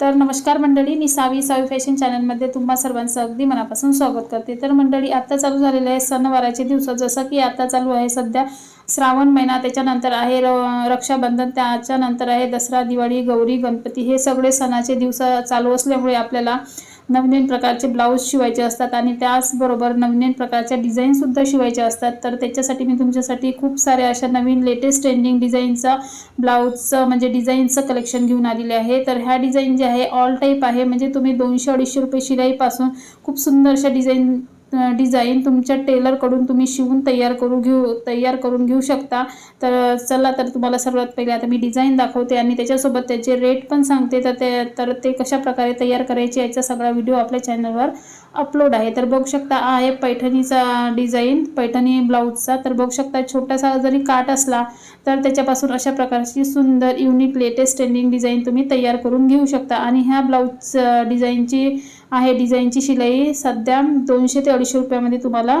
तर नमस्कार मंडळी मी सावी सावी फॅशन चॅनलमध्ये तुम्हा सर्वांचं अगदी मनापासून स्वागत करते. तर मंडळी आत्ता चालू झालेले आहे सणवाराचे दिवस. जसं की आता चालू आहे सध्या श्रावण महिना त्याच्यानंतर आहे र रक्षाबंधन त्याच्यानंतर आहे दसरा दिवाळी गौरी गणपती हे सगळे सणाचे दिवस चालू असल्यामुळे आपल्याला नवनवीन प्रकारचे ब्लाऊज शिवायचे असतात आणि त्याचबरोबर नवीन प्रकारच्या डिझाईनसुद्धा शिवायच्या असतात. तर त्याच्यासाठी मी तुमच्यासाठी खूप साऱ्या अशा नवीन लेटेस्ट ट्रेंडिंग डिझाईनचा ब्लाऊजचं म्हणजे डिझाईनचं कलेक्शन घेऊन आलेले आहे. तर ह्या डिझाईन जे आहे ऑल टाईप आहे. म्हणजे तुम्ही दोनशे अडीचशे रुपये शिलाईपासून खूप सुंदर अशा डिझाईन डिझाईन तुमच्या टेलरकडून तुम्ही शिवून तयार करू घेऊ तयार करून घेऊ शकता. तर चला तर तुम्हाला सर्वात पहिले आता मी डिझाईन दाखवते आणि त्याच्यासोबत त्याचे रेट पण सांगते. तर ते तर ते कशा प्रकारे तयार करायचे याचा सगळा व्हिडिओ आपल्या चॅनलवर अपलोड आहे. तर बघू शकता आहे पैठणीचा डिझाईन पैठणी ब्लाऊजचा तर बघू शकता छोटासा जरी काट असला तर त्याच्यापासून अशा प्रकारची सुंदर युनिक लेटेस्ट ट्रेंडिंग डिझाईन तुम्ही तयार करून घेऊ शकता. आणि ह्या ब्लाऊज डिझाईनची आहे डिझाईनची शिलाई सध्या दोनशे ते अडीचशे रुपयामध्ये तुम्हाला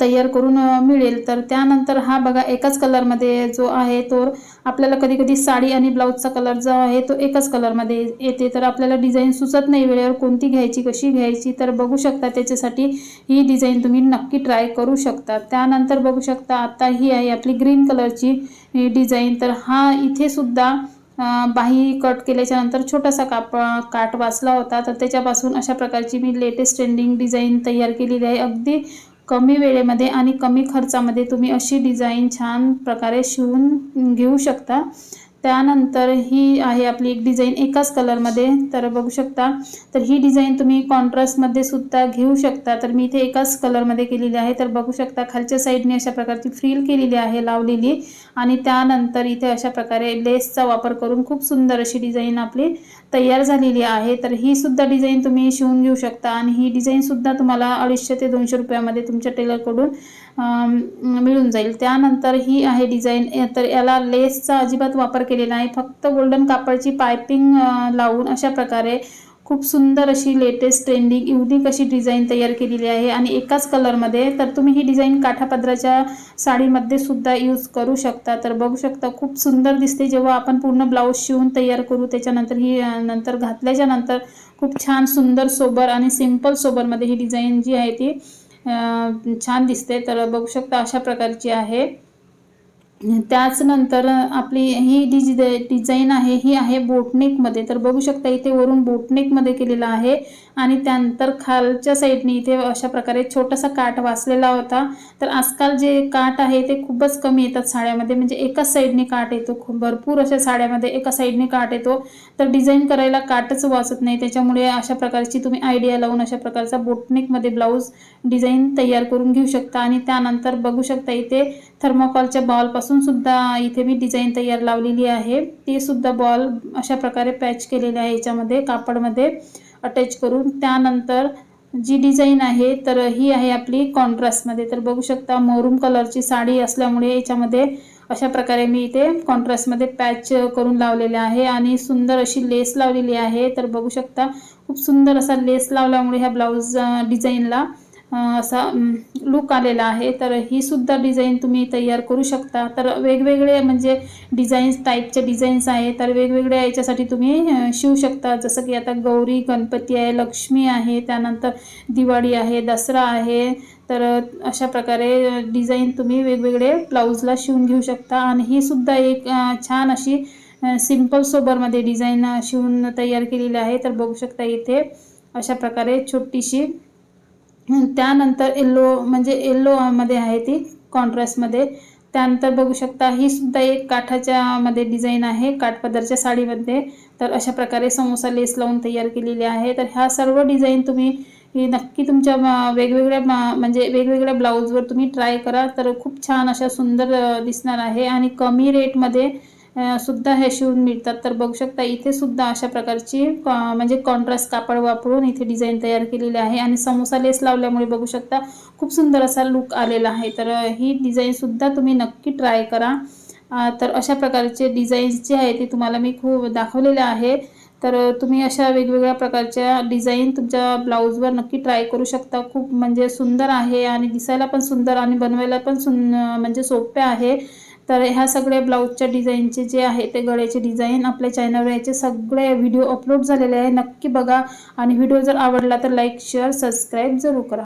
तयार करून मिळेल. तर त्यानंतर हा बघा एकाच कलरमध्ये जो आहे तो आपल्याला कधी कधी साडी आणि ब्लाऊजचा कलर जो आहे तो एकाच कलरमध्ये येते. तर आपल्याला डिझाईन सुचत नाही वेळेवर कोणती घ्यायची कशी घ्यायची तर बघू शकता त्याच्यासाठी ही डिझाईन तुम्ही नक्की ट्राय करू शकता. त्यानंतर बघू शकता आता ही आहे आपली ग्रीन कलरची डिझाईन. तर हा इथे सुद्धा बाही कट केल्याच्यानंतर छोटासा काप काट वाचला होता. तर त्याच्यापासून अशा प्रकारची मी लेटेस्ट ट्रेंडिंग डिझाईन तयार केलेली आहे. अगदी कमी वेळेमध्ये आणि कमी खर्चामध्ये तुम्ही अशी डिझाईन छान प्रकारे शिवून घेऊ शकता. त्यानंतर ही आहे आपली एक डिझाईन एकाच कलरमध्ये. तर बघू शकता तर ही डिझाईन तुम्ही कॉन्ट्रास्टमध्ये सुद्धा घेऊ शकता. तर मी इथे एकाच कलरमध्ये केलेली आहे. तर बघू शकता खालच्या साईडने अशा प्रकारची फ्रील केलेली आहे लावलेली. आणि त्यानंतर इथे अशा प्रकारे लेसचा वापर करून खूप सुंदर अशी डिझाईन आपली तयार झालेली आहे. तर ही सुद्धा डिझाईन तुम्ही शिवून घेऊ शकता. आणि ही डिझाईनसुद्धा तुम्हाला अडीचशे ते दोनशे रुपयामध्ये तुमच्या टेलरकडून मिळून जाईल. त्यानंतर ही आहे डिझाईन. तर याला लेसचा अजिबात वापर केलेला आहे. फक्त गोल्डन कापडची पायपिंग लावून अशा प्रकारे खूप सुंदर अशी लेटेस्ट ट्रेंडिंग युनिक अशी डिझाईन तयार केलेली आहे. आणि एकाच कलरमध्ये तर तुम्ही ही डिझाईन काठापदराच्या साडीमध्ये सुद्धा यूज करू शकता. तर बघू शकता खूप सुंदर दिसते. जेव्हा आपण पूर्ण ब्लाऊज शिवून तयार करू त्याच्यानंतर ही नंतर घातल्याच्या नंतर खूप छान सुंदर सोबर आणि सिंपल सोबरमध्ये ही डिझाईन जी आहे ती छान दिसते. तर बघू शकता अशा प्रकारची आहे. त्याचनंतर आपली ही डिज डिझाईन आहे ही आहे बोटनेकमध्ये तर बघू शकता इथे वरून बोटनेकमध्ये केलेलं आहे. आणि त्यानंतर खालच्या साईडने इथे अशा प्रकारे छोटासा काठ वाचलेला होता. तर आजकाल जे काठ आहे ते खूपच कमी येतात साड्यामध्ये. म्हणजे एकाच साईडने काठ येतो. खूप भरपूर अशा साड्यामध्ये एका साईडने काठ येतो. तर डिझाईन करायला काठच वाचत नाही. त्याच्यामुळे अशा प्रकारची तुम्ही आयडिया लावून अशा प्रकारचा बोटनेकमध्ये ब्लाऊज डिझाईन तयार करून घेऊ शकता. आणि त्यानंतर बघू शकता इथे थर्मोकॉलच्या बॉलपासून सुद्धा इथे मी डिझाईन तयार लावलेली आहे. ती सुद्धा बॉल अशा प्रकारे पॅच केलेली आहे. याच्यामध्ये कापडमध्ये अटॅच करून त्यानंतर जी डिझाईन आहे तर ही आहे आपली कॉन्ट्रास्टमध्ये. तर बघू शकता मोरूम कलरची साडी असल्यामुळे याच्यामध्ये अशा प्रकारे मी इथे कॉन्ट्रास्टमध्ये पॅच करून लावलेले आहे आणि सुंदर अशी लेस लावलेली आहे. तर बघू शकता खूप सुंदर असा लेस लावल्यामुळे ह्या ब्लाऊज डिझाईनला असा लुक आलेला आहे. तर ही सुद्धा डिझाईन तुम्ही तयार करू शकता. तर वेगवेगळे म्हणजे डिझाईन्स टाईपचे डिझाईन्स आहे तर वेगवेगळ्या याच्यासाठी तुम्ही शिवू शकता. जसं की आता गौरी गणपती आहे लक्ष्मी आहे त्यानंतर दिवाळी आहे दसरा आहे. तर अशा प्रकारे डिझाईन तुम्ही वेगवेगळे ब्लाऊजला शिवून घेऊ शकता. आणि ही सुद्धा एक छान अशी सिंपल सोबरमध्ये डिझाईन शिवून तयार केलेली आहे. तर बघू शकता इथे अशा प्रकारे छोटीशी त्यानंतर येल्लो म्हणजे येल्लोमध्ये आहे ती कॉन्ट्रास्टमध्ये त्यानंतर बघू शकता ही सुद्धा एक काठाच्या मध्ये डिझाईन आहे काठपदरच्या साडीमध्ये. तर अशा प्रकारे समोसा लेस लावून तयार केलेली आहे. तर ह्या सर्व डिझाईन तुम्ही नक्की तुमच्या वेगवेगळ्या म्हणजे वेगवेगळ्या ब्लाऊजवर तुम्ही ट्राय करा. तर खूप छान अशा सुंदर दिसणार आहे. आणि कमी रेटमध्ये सुद्धा हे शिवून मिळतात. तर बघू शकता इथे सुद्धा अशा प्रकारची म्हणजे कॉन्ट्रास्ट कापड वापरून इथे डिझाईन तयार केलेली आहे. आणि समोसा लेस लावल्यामुळे बघू शकता खूप सुंदर असा लुक आलेला आहे. तर ही डिझाईनसुद्धा तुम्ही नक्की ट्राय करा. तर अशा प्रकारचे डिझाईन्स जे आहे ते तुम्हाला मी खूप दाखवलेले आहे. तर तुम्ही अशा वेगवेगळ्या प्रकारच्या डिझाईन तुमच्या ब्लाऊजवर नक्की ट्राय करू शकता. खूप म्हणजे सुंदर आहे आणि दिसायला पण सुंदर आणि बनवायला पण सुन म्हणजे सोपे आहे. तर ह्या सगळ्या ब्लाऊजच्या डिझाईनचे जे आहे ते गळ्याचे डिझाईन आपल्या चॅनलवर याचे सगळे व्हिडिओ अपलोड झालेले आहे. नक्की बघा. आणि व्हिडिओ जर आवडला तर लाईक शेअर सबस्क्राईब जरूर करा.